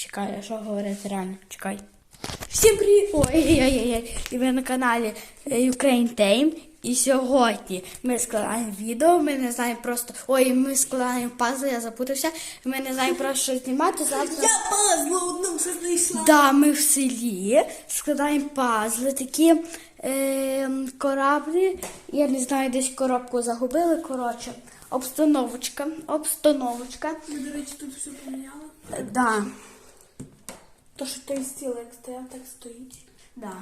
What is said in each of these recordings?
Чекай, а що говорити реально? Чекай. Всім привіт! Ой-ой-ой, і ви на каналі е, Ukraine Tame. І сьогодні ми складаємо відео, ми не знаємо просто. Ой, ми складаємо пазли, я запутався. Ми не знаємо просто що знімати. Завтра. Я пазло одну все знайшла. Да, ми в селі складаємо пазли, такі е, кораблі. Я не знаю, десь коробку загубили. Коротше, обстановочка. Обстановочка. Ми, до речі, тут все поміняли. Да. То, що той стіл, як стояв, так стоїть. Да.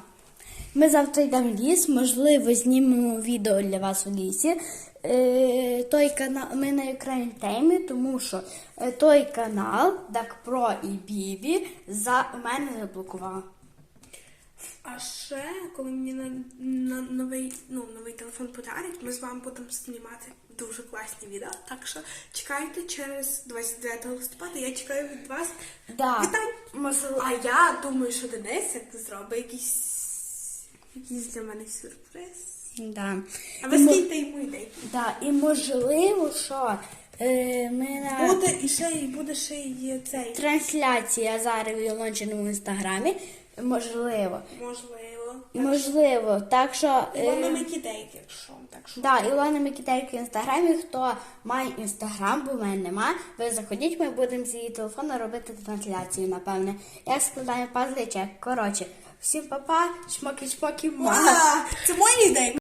Ми завтра йдемо в ліс, можливо, знімемо відео для вас в лісі. Е, той канал, ми на екрані темі, тому що е, той канал Дак Про і Бібі за мене заблокував. А ще, коли мені новий, ну, новий телефон подарять, ми з вами будемо знімати дуже класні відео. Так що чекайте через 29 листопада. Я чекаю від вас Да. вітань. Можливо, А я думаю, що Денисик зробить якийсь, якийсь для мене сюрприз. да. А ви скиньте йому ідей. Да, і можливо, що е, ми на Буде і ще і буде ще й цей. трансляція зараз в Ілончиному інстаграмі. Можливо. Можливо. Можливо, так що. Ілона Івана Микітейки, якщо. Так що. Да, Ілона Микітейко в інстаграмі. Хто має інстаграм, бо в мене нема. Ви заходіть, ми будемо з її телефону робити трансляцію, напевне. Я складаю пазличек. Коротше, всім па-па, чмоки-чмоки, мама. Це мої ідеї.